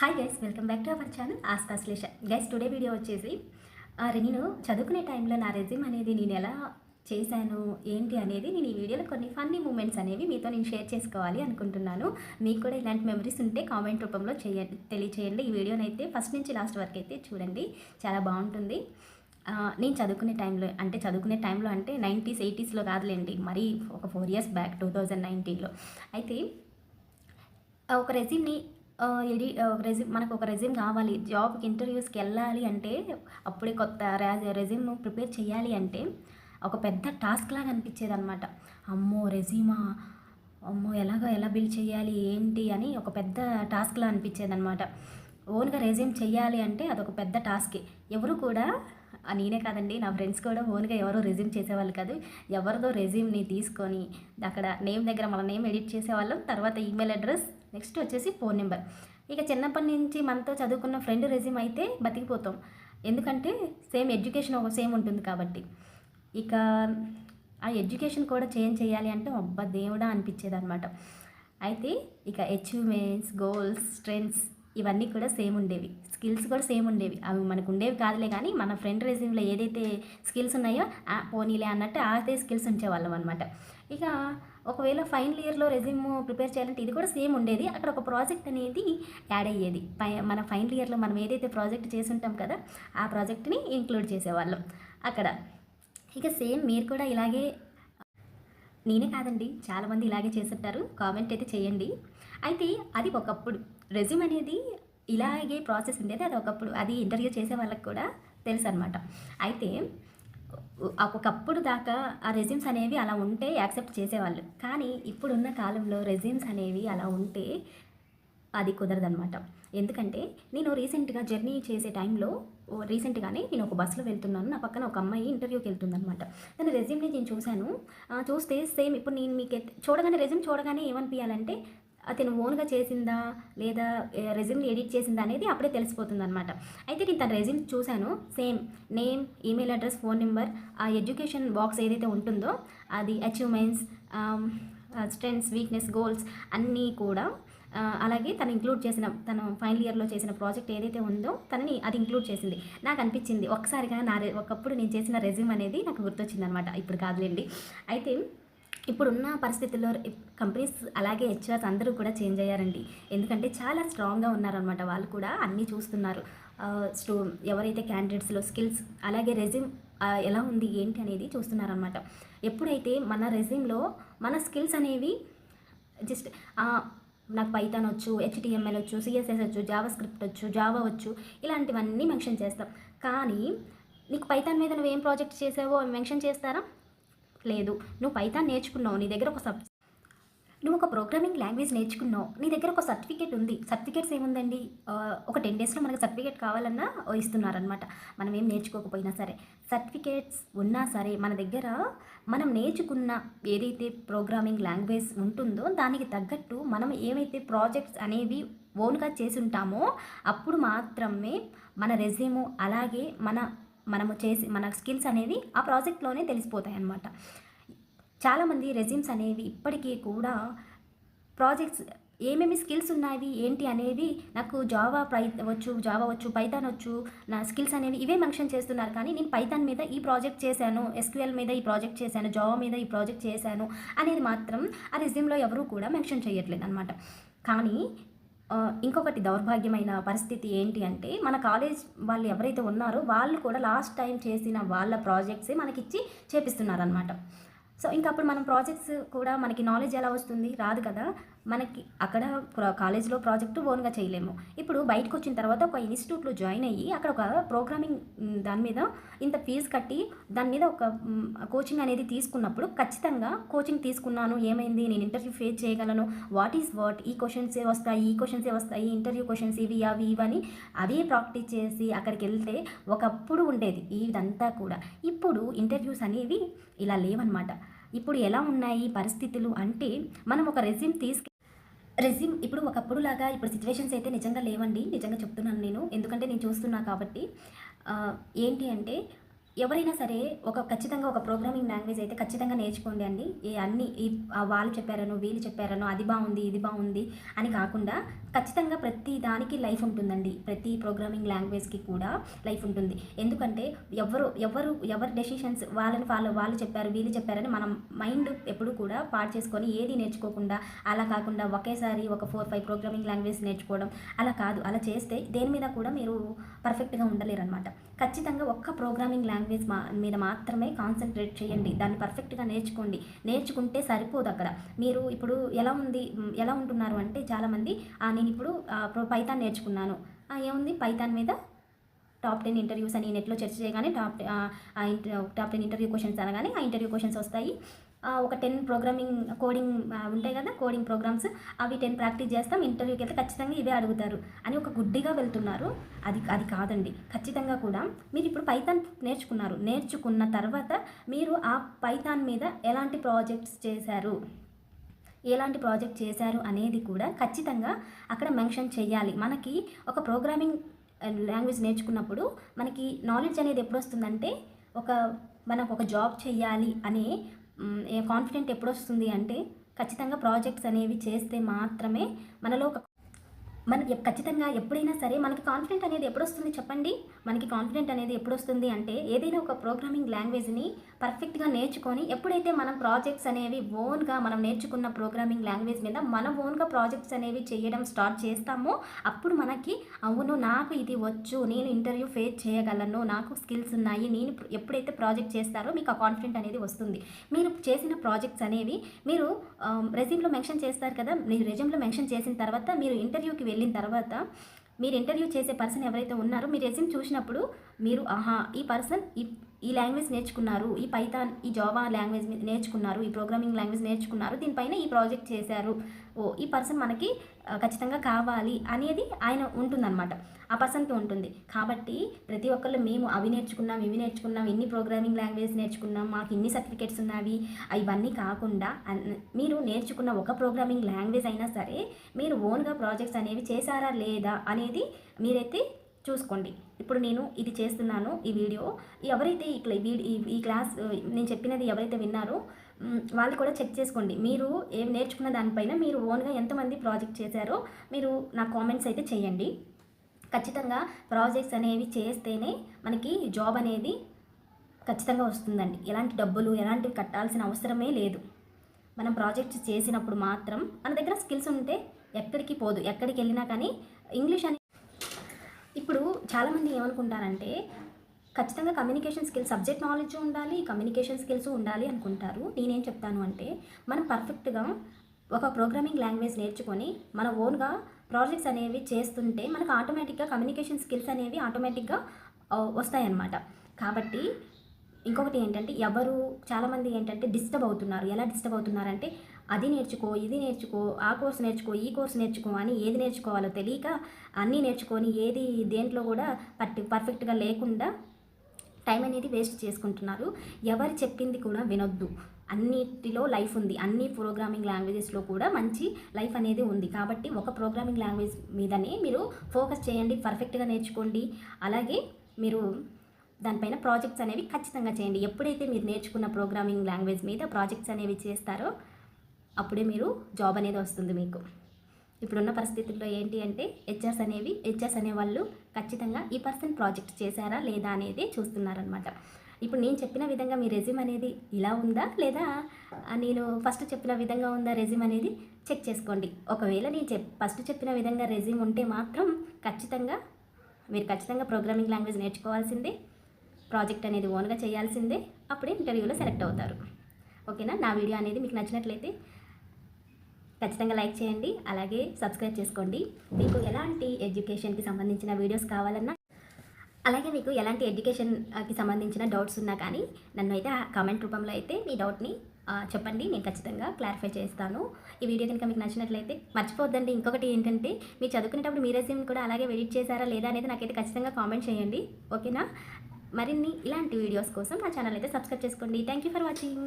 Hi guys welcome back to our channel ఆస్కా శ్లేష guys today video వచ్చేసి నేను చదువుకునే టైంలో నా రెజ్యూమ్ అనేది నేను ఎలా చేశాను ఏంటి అనేది నేను ఈ వీడియోలో కొన్ని ఫన్నీ మూమెంట్స్ అనేవి మీతో నేను షేర్ చేసుకోవాలి అనుకుంటున్నాను. మీకు కూడా ఇలాంటి మెమరీస్ ఉంటే కామెంట్ రూపంలో చేయండి తెలియచేయండి. ఈ వీడియోని అయితే ఫస్ట్ నుంచి లాస్ట్ వరకు అయితే చూడండి. చాలా బాగుంటుంది. నేను చదువుకునే టైంలో అంటే చదువుకునే టైంలో అంటే నైంటీస్ ఎయిటీస్లో కాదులేండి. మరీ ఒక four years back two thousand నైన్టీన్లో అయితే ఒక రెజ్యూమ్ని ఎడి రెజ్యూమ్ మనకు ఒక రెజ్యూమ్ కావాలి. జాబ్కి ఇంటర్వ్యూస్కి వెళ్ళాలి అంటే అప్పుడే కొత్త రెజ్యూమ్ ప్రిపేర్ చేయాలి అంటే ఒక పెద్ద టాస్క్ లాగా అనిపించేది అనమాట అమ్మో రెజ్యూమా అమ్మో ఎలాగో ఎలా బిల్డ్ చేయాలి ఏంటి అని ఒక పెద్ద టాస్క్లా అనిపించేది అనమాట ఓన్గా రెజ్యూమ్ చేయాలి అంటే అదొక పెద్ద టాస్కే ఎవరు కూడా నేనే కాదండి నా ఫ్రెండ్స్ కూడా ఓన్గా ఎవరో రెజ్యూమ్ చేసేవాళ్ళు కాదు. ఎవరిదో రెజ్యూమ్ని తీసుకొని అక్కడ నేమ్ దగ్గర మన నేమ్ ఎడిట్ చేసేవాళ్ళం. తర్వాత ఈమెయిల్ అడ్రస్ నెక్స్ట్ వచ్చేసి ఫోన్ నెంబర్. ఇక చిన్నప్పటి నుంచి మనతో చదువుకున్న ఫ్రెండ్ రెజ్యూమ్ అయితే బతికిపోతాం. ఎందుకంటే సేమ్ ఎడ్యుకేషన్ ఒక సేమ్ ఉంటుంది కాబట్టి. ఇక ఆ ఎడ్యుకేషన్ కూడా చేంజ్ చేయాలి అంటే అబ్బా దేవుడా అనిపించేది అనమాట అయితే ఇక అచీవ్మెంట్స్ గోల్స్ స్ట్రెంగ్స్ ఇవన్నీ కూడా సేమ్ ఉండేవి. స్కిల్స్ కూడా సేమ్ ఉండేవి. అవి మనకు ఉండేవి కాదులే కానీ మన ఫ్రెండ్ రెజ్యూమ్లో ఏదైతే స్కిల్స్ ఉన్నాయో పోనీలే అన్నట్టు అదే స్కిల్స్ ఉంచేవాళ్ళం అనమాట ఇక ఒకవేళ ఫైనల్ ఇయర్లో రెజ్యూమ్ ప్రిపేర్ చేయాలంటే ఇది కూడా సేమ్ ఉండేది. అక్కడ ఒక ప్రాజెక్ట్ అనేది యాడ్ అయ్యేది. మన ఫైనల్ ఇయర్లో మనం ఏదైతే ప్రాజెక్ట్ చేసి ఉంటాం కదా ఆ ప్రాజెక్ట్ని ఇంక్లూడ్ చేసేవాళ్ళం అక్కడ. ఇక సేమ్ మీరు కూడా ఇలాగే నేనే కాదండి చాలామంది ఇలాగే చేస్తుంటారు. కామెంట్ అయితే చేయండి. అయితే అది ఒకప్పుడు రెజ్యూమ్ అనేది ఇలాగే ప్రాసెస్ ఉండేది. అది ఒకప్పుడు అది ఇంటర్వ్యూ చేసే వాళ్ళకి కూడా తెలుసు అనమాట అయితే ఒకప్పుడు దాకా ఆ రెజ్యూమ్స్ అనేవి అలా ఉంటే యాక్సెప్ట్ చేసేవాళ్ళు. కానీ ఇప్పుడున్న కాలంలో రెజ్యూమ్స్ అనేవి అలా ఉంటే అది కుదరదనమాట ఎందుకంటే నేను రీసెంట్గా జర్నీ చేసే టైంలో రీసెంట్గానే నేను ఒక బస్సులో వెళ్తున్నాను. నా పక్కన ఒక అమ్మాయి ఇంటర్వ్యూకి వెళ్తుందనమాట దాని రెజ్యూమ్ని నేను చూశాను. చూస్తే సేమ్ ఇప్పుడు నేను మీకు చూడగానే రెజ్యూమ్ చూడగానే ఏమనిపించాలంటే అతను ఓన్గా చేసిందా లేదా రెజ్యూమ్ని ఎడిట్ చేసిందా అనేది అప్పుడే తెలిసిపోతుంది అనమాట అయితే నేను తన రెజ్యూమ్ చూశాను same name email address phone number ఆ ఎడ్యుకేషన్ బాక్స్ ఏదైతే ఉంటుందో అది అచీవ్మెంట్స్ స్ట్రెంగ్స్ వీక్నెస్ గోల్స్ అన్నీ కూడా అలాగే తను ఇంక్లూడ్ చేసిన తను ఫైనల్ ఇయర్లో చేసిన ప్రాజెక్ట్ ఏదైతే ఉందో తనని అది ఇంక్లూడ్ చేసింది. నాకు అనిపించింది ఒక్కసారిగా నా రె- ఒకప్పుడు నేను చేసిన రెజ్యూమ్ అనేది నాకు గుర్తొచ్చింది అనమాట ఇప్పుడు కాదులేండి. అయితే ఇప్పుడున్న పరిస్థితుల్లో కంపెనీస్ అలాగే హెచ్ఆర్స్ అందరూ కూడా చేంజ్ అయ్యారండి. ఎందుకంటే చాలా స్ట్రాంగ్గా ఉన్నారనమాట వాళ్ళు కూడా అన్నీ చూస్తున్నారు. స్టో ఎవరైతే క్యాండిడేట్స్లో స్కిల్స్ అలాగే రెజ్యూమ్ ఎలా ఉంది ఏంటి అనేది చూస్తున్నారనమాట ఎప్పుడైతే మన రెజ్యూమ్లో మన స్కిల్స్ అనేవి జస్ట్ నాకు పైథాన్ వచ్చు హెచ్టిఎంఎల్ వచ్చు సిఎస్ఎస్ వచ్చు జావా స్క్రిప్ట్ వచ్చు జావా వచ్చు ఇలాంటివన్నీ మెన్షన్ చేస్తాం. కానీ నీకు పైథాన్ మీద నువ్వు ఏం ప్రాజెక్ట్ చేసావో మెన్షన్ చేస్తారా? లేదు. నువ్వు పైథాన్ నేర్చుకున్నావు. నీ దగ్గర ఒక సబ్ నువ్వు ఒక ప్రోగ్రామింగ్ లాంగ్వేజ్ నేర్చుకున్నావు. నీ దగ్గర ఒక సర్టిఫికేట్ ఉంది. సర్టిఫికేట్స్ ఏముందండి? ఒక టెన్ డేస్లో మనకు సర్టిఫికేట్ కావాలన్నా ఇస్తున్నారనమాట మనం ఏం నేర్చుకోకపోయినా సరే. సర్టిఫికేట్స్ ఉన్నా సరే మన దగ్గర మనం నేర్చుకున్న ఏదైతే ప్రోగ్రామింగ్ లాంగ్వేజ్ ఉంటుందో దానికి తగ్గట్టు మనం ఏమైతే ప్రాజెక్ట్స్ అనేవి ఓన్గా చేసి ఉంటామో అప్పుడు మాత్రమే మన రెజ్యూము అలాగే మన మనము చేసి మన స్కిల్స్ అనేవి ఆ ప్రాజెక్ట్లోనే తెలిసిపోతాయి అన్నమాట చాలామంది రెజ్యూమ్స్ అనేవి ఇప్పటికీ కూడా ప్రాజెక్ట్స్ ఏమేమి స్కిల్స్ ఉన్నాయి ఏంటి అనేది నాకు జావా ప్రై వచ్చు జావా వచ్చు పైథాన్ వచ్చు నా స్కిల్స్ అనేవి ఇవే మెన్షన్ చేస్తున్నారు. కానీ నేను పైథాన్ మీద ఈ ప్రాజెక్ట్ చేశాను ఎస్క్యూఎల్ మీద ఈ ప్రాజెక్ట్ చేశాను జావా మీద ఈ ప్రాజెక్ట్ చేశాను అనేది మాత్రం ఆ రెజ్యూమ్లో ఎవరూ కూడా మెన్షన్ చేయట్లేదు అనమాట కానీ ఇంకొకటి దౌర్భాగ్యమైన పరిస్థితి ఏంటి అంటే మన కాలేజ్ వాళ్ళు ఎవరైతే ఉన్నారో వాళ్ళు కూడా లాస్ట్ టైం చేసిన వాళ్ళ ప్రాజెక్ట్సే మనకిచ్చి చేపిస్తున్నారనమాట సో ఇంకా అప్పుడు మనం ప్రాజెక్ట్స్ కూడా మనకి నాలెడ్జ్ ఎలా వస్తుంది? రాదు కదా. మనకి అక్కడ కాలేజ్లో ప్రాజెక్టు ఓన్గా చేయలేము. ఇప్పుడు బయటకు వచ్చిన తర్వాత ఒక ఇన్స్టిట్యూట్లో జాయిన్ అయ్యి అక్కడ ఒక ప్రోగ్రామింగ్ దాని మీద ఇంత ఫీజు కట్టి దాని మీద ఒక కోచింగ్ అనేది తీసుకున్నప్పుడు ఖచ్చితంగా కోచింగ్ తీసుకున్నాను ఏమైంది నేను ఇంటర్వ్యూ ఫేస్ చేయగలను వాట్ ఈస్ వాట్ ఈ క్వశ్చన్సే వస్తాయి ఈ క్వశ్చన్సే వస్తాయి ఇంటర్వ్యూ క్వశ్చన్స్ ఇవి అవి ఇవని అవే ప్రాక్టీస్ చేసి అక్కడికి వెళ్తే ఒకప్పుడు ఉండేది ఇదంతా కూడా. ఇప్పుడు ఇంటర్వ్యూస్ అనేవి ఇలా లేవన్నమాట. ఇప్పుడు ఎలా ఉన్నాయి పరిస్థితులు అంటే మనం ఒక రెజ్యూమ్ తీసుకు రెజ్యూమ్ ఇప్పుడు ఒకప్పుడు లాగా ఇప్పుడు సిచ్యువేషన్స్ అయితే నిజంగా లేవండి. నిజంగా చెప్తున్నాను నేను. ఎందుకంటే నేను చూస్తున్నా కాబట్టి. ఏంటి అంటే ఎవరైనా సరే ఒక ఖచ్చితంగా ఒక ప్రోగ్రామింగ్ లాంగ్వేజ్ అయితే ఖచ్చితంగా నేర్చుకోండి అండి. ఈ అన్ని ఈ వాళ్ళు చెప్పారనో వీళ్ళు చెప్పారనో అది బాగుంది ఇది బాగుంది అని కాకుండా ఖచ్చితంగా ప్రతి దానికి లైఫ్ ఉంటుందండి. ప్రతి ప్రోగ్రామింగ్ లాంగ్వేజ్కి కూడా లైఫ్ ఉంటుంది. ఎందుకంటే ఎవరు ఎవరు ఎవరి డెసిషన్స్ వాళ్ళని ఫాలో వాళ్ళు చెప్పారు వీళ్ళు చెప్పారని మనం మైండ్ ఎప్పుడు కూడా పాడు చేసుకొని ఏది నేర్చుకోకుండా అలా కాకుండా ఒకేసారి ఒక ఫోర్ ఫైవ్ ప్రోగ్రామింగ్ లాంగ్వేజ్ నేర్చుకోవడం అలా కాదు. అలా చేస్తే దేని మీద కూడా మీరు పర్ఫెక్ట్గా ఉండలేరు అనమాట ఖచ్చితంగా ఒక్క ప్రోగ్రామింగ్ లాంగ్వేజ్ మా మీద మాత్రమే కాన్సన్ట్రేట్ చేయండి. దాన్ని పర్ఫెక్ట్గా నేర్చుకోండి. నేర్చుకుంటే సరిపోదు అక్కడ. మీరు ఇప్పుడు ఎలా ఉంది ఎలా ఉంటున్నారు అంటే చాలామంది నేను ఇప్పుడు పైతాన్ నేర్చుకున్నాను. ఏముంది? పైతాన్ మీద టాప్ టెన్ ఇంటర్వ్యూస్ అని నెట్లో చర్చ చేయగానే top top ten interview questions అనగానే ఆ ఇంటర్వ్యూ క్వశ్చన్స్ వస్తాయి. ఒక టెన్ ప్రోగ్రామింగ్ కోడింగ్ ఉంటాయి కదా కోడింగ్ ప్రోగ్రామ్స్ అవి టెన్ ప్రాక్టీస్ చేస్తాం ఇంటర్వ్యూకి వెళ్తే ఖచ్చితంగా ఇవే అడుగుతారు అని ఒక గుడ్డిగా వెళ్తున్నారు. అది అది కాదండి. ఖచ్చితంగా కూడా మీరు ఇప్పుడు పైథాన్ నేర్చుకున్నారు. నేర్చుకున్న తర్వాత మీరు ఆ పైథాన్ మీద ఎలాంటి ప్రాజెక్ట్స్ చేశారు? ఎలాంటి ప్రాజెక్ట్ చేశారు అనేది కూడా ఖచ్చితంగా అక్కడ మెన్షన్ చేయాలి. మనకి ఒక ప్రోగ్రామింగ్ లాంగ్వేజ్ నేర్చుకున్నప్పుడు మనకి నాలెడ్జ్ అనేది ఎప్పుడు వస్తుందంటే ఒక మనకు ఒక జాబ్ చేయాలి అనే కాన్ఫిడెంట్ ఎప్పుడు వస్తుంది అంటే ఖచ్చితంగా ప్రాజెక్ట్స్ అనేవి చేస్తే మాత్రమే మనలో ఒక మన ఖచ్చితంగా ఎప్పుడైనా సరే మనకి కాన్ఫిడెంట్ అనేది ఎప్పుడు వస్తుంది చెప్పండి? మనకి కాన్ఫిడెంట్ అనేది ఎప్పుడు వస్తుంది అంటే ఏదైనా ఒక ప్రోగ్రామింగ్ లాంగ్వేజ్ని పర్ఫెక్ట్గా నేర్చుకొని ఎప్పుడైతే మనం ప్రాజెక్ట్స్ అనేవి ఓన్గా మనం నేర్చుకున్న ప్రోగ్రామింగ్ లాంగ్వేజ్ మీద మన ఓన్గా ప్రాజెక్ట్స్ అనేవి చేయడం స్టార్ట్ చేస్తామో అప్పుడు మనకి అవును నాకు ఇది వచ్చు నేను ఇంటర్వ్యూ ఫేస్ చేయగలను నాకు స్కిల్స్ ఉన్నాయి నేను ఎప్పుడైతే ప్రాజెక్ట్ చేస్తారో మీకు ఆ కాన్ఫిడెంట్ అనేది వస్తుంది. మీరు చేసిన ప్రాజెక్ట్స్ అనేవి మీరు రెజ్యూమ్లో మెన్షన్ చేస్తారు కదా మీరు రెజ్యూమ్లో మెన్షన్ చేసిన తర్వాత మీరు ఇంటర్వ్యూకి వెళ్ళిన తర్వాత మీరు ఇంటర్వ్యూ చేసే పర్సన్ ఎవరైతే ఉన్నారో మీ రెజ్యూమ్ చూసినప్పుడు మీరు ఆహా ఈ పర్సన్ ఈ లాంగ్వేజ్ నేర్చుకున్నారు ఈ పైథాన్ ఈ జావా లాంగ్వేజ్ నేర్చుకున్నారు ఈ ప్రోగ్రామింగ్ లాంగ్వేజ్ నేర్చుకున్నారు దీనిపైన ఈ ప్రాజెక్ట్ చేశారు. ఓ ఈ పర్సన్ మనకి ఖచ్చితంగా కావాలి అనేది ఆయన ఉంటుందన్నమాట. ఆ పర్సన్కి ఉంటుంది. కాబట్టి ప్రతి ఒక్కళ్ళు మేము అవి నేర్చుకున్నాం ఇవి నేర్చుకున్నాం ఇన్ని ప్రోగ్రామింగ్ లాంగ్వేజ్ నేర్చుకున్నాం మాకు ఇన్ని సర్టిఫికేట్స్ ఉన్నవి ఇవన్నీ కాకుండా మీరు నేర్చుకున్న ఒక ప్రోగ్రామింగ్ లాంగ్వేజ్ అయినా సరే మీరు ఓన్గా ప్రాజెక్ట్స్ అనేవి చేశారా లేదా అనేది మీరైతే చూసుకోండి. ఇప్పుడు నేను ఇది చేస్తున్నాను ఈ వీడియో. ఎవరైతే ఈ ఈ- క్లాస్ నేను చెప్పినది ఎవరైతే విన్నారో వాళ్ళు కూడా చెక్ చేసుకోండి. మీరు ఏం నేర్చుకున్న దానిపైన మీరు ఓన్గా ఎంతమంది ప్రాజెక్ట్ చేశారో మీరు నా కామెంట్స్ అయితే చేయండి. ఖచ్చితంగా ప్రాజెక్ట్స్ అనేవి చేస్తేనే మనకి జాబ్ అనేది ఖచ్చితంగా వస్తుందండి. ఎలాంటి డబ్బులు ఎలాంటివి కట్టాల్సిన అవసరమే లేదు. మనం ప్రాజెక్ట్స్ చేసినప్పుడు మాత్రం మన దగ్గర స్కిల్స్ ఉంటే ఎక్కడికి పోదు. ఎక్కడికి వెళ్ళినా కానీ ఇంగ్లీష్ అని ఇప్పుడు చాలామంది ఏమనుకుంటారంటే ఖచ్చితంగా కమ్యూనికేషన్ స్కిల్స్ సబ్జెక్ట్ నాలెడ్జ్ ఉండాలి కమ్యూనికేషన్ స్కిల్స్ ఉండాలి అనుకుంటారు. నేనేం చెప్తాను అంటే మనం పర్ఫెక్ట్గా ఒక ప్రోగ్రామింగ్ లాంగ్వేజ్ నేర్చుకొని మన ఓన్గా ప్రాజెక్ట్స్ అనేవి చేస్తుంటే మనకు ఆటోమేటిక్గా కమ్యూనికేషన్ స్కిల్స్ అనేవి ఆటోమేటిక్గా వస్తాయన్నమాట. కాబట్టి ఇంకొకటి ఏంటంటే ఎవరు చాలామంది ఏంటంటే డిస్టర్బ్ అవుతున్నారు. ఎలా డిస్టర్బ్ అవుతున్నారంటే అది నేర్చుకో ఇది నేర్చుకో ఆ కోర్స్ నేర్చుకో ఈ కోర్స్ నేర్చుకో అని ఏది నేర్చుకోవాలో తెలియక అన్నీ నేర్చుకొని ఏది దేంట్లో కూడా పర్టి పర్ఫెక్ట్గా లేకుండా టైం అనేది వేస్ట్ చేసుకుంటున్నారు. ఎవరు చెప్పింది కూడా వినొద్దు. అన్నిటిలో లైఫ్ ఉంది. అన్ని ప్రోగ్రామింగ్ లాంగ్వేజెస్లో కూడా మంచి లైఫ్ అనేది ఉంది. కాబట్టి ఒక ప్రోగ్రామింగ్ లాంగ్వేజ్ మీదనే మీరు ఫోకస్ చేయండి పర్ఫెక్ట్గా నేర్చుకోండి. అలాగే మీరు దానిపైన ప్రాజెక్ట్స్ అనేవి ఖచ్చితంగా చేయండి. ఎప్పుడైతే మీరు నేర్చుకున్న ప్రోగ్రామింగ్ లాంగ్వేజ్ మీద ప్రాజెక్ట్స్ అనేవి చేస్తారో అప్పుడే మీరు జాబ్ అనేది వస్తుంది మీకు. ఇప్పుడున్న పరిస్థితుల్లో ఏంటి అంటే హెచ్ఆర్స్ అనేవి హెచ్ఆర్స్ అనేవాళ్ళు ఖచ్చితంగా ఈ పర్సన్ ప్రాజెక్ట్ చేశారా లేదా అనేది చూస్తున్నారనమాట ఇప్పుడు నేను చెప్పిన విధంగా మీ రెజ్యూమ్ అనేది ఇలా ఉందా లేదా నేను ఫస్ట్ చెప్పిన విధంగా ఉందా రెజ్యూమ్ అనేది చెక్ చేసుకోండి. ఒకవేళ నేను చెప్ ఫస్ట్ చెప్పిన విధంగా రెజ్యూమ్ ఉంటే మాత్రం ఖచ్చితంగా మీరు ఖచ్చితంగా ప్రోగ్రామింగ్ లాంగ్వేజ్ నేర్చుకోవాల్సిందే. ప్రాజెక్ట్ అనేది ఓన్గా చేయాల్సిందే అప్పుడే ఇంటర్వ్యూలో సెలెక్ట్ అవుతారు. ఓకేనా? నా వీడియో అనేది మీకు నచ్చినట్లయితే ఖచ్చితంగా లైక్ చేయండి అలాగే సబ్స్క్రైబ్ చేసుకోండి. మీకు ఎలాంటి ఎడ్యుకేషన్కి సంబంధించిన వీడియోస్ కావాలన్నా అలాగే మీకు ఎలాంటి ఎడ్యుకేషన్కి సంబంధించిన డౌట్స్ ఉన్నా కానీ నన్ను అయితే కామెంట్ రూపంలో అయితే మీ డౌట్ని చెప్పండి. నేను ఖచ్చితంగా క్లారిఫై చేస్తాను. ఈ వీడియో కనుక మీకు నచ్చినట్లయితే మర్చిపోద్దండి. ఇంకొకటి ఏంటంటే మీరు చదువుకునేటప్పుడు మీ రెజ్యూమ్ కూడా అలాగే ఎడిట్ చేశారా లేదా అనేది నాకైతే ఖచ్చితంగా కామెంట్ చేయండి. ఓకేనా? మరిన్ని ఇలాంటి వీడియోస్ కోసం నా ఛానల్ అయితే సబ్స్క్రైబ్ చేసుకోండి. Thank you for watching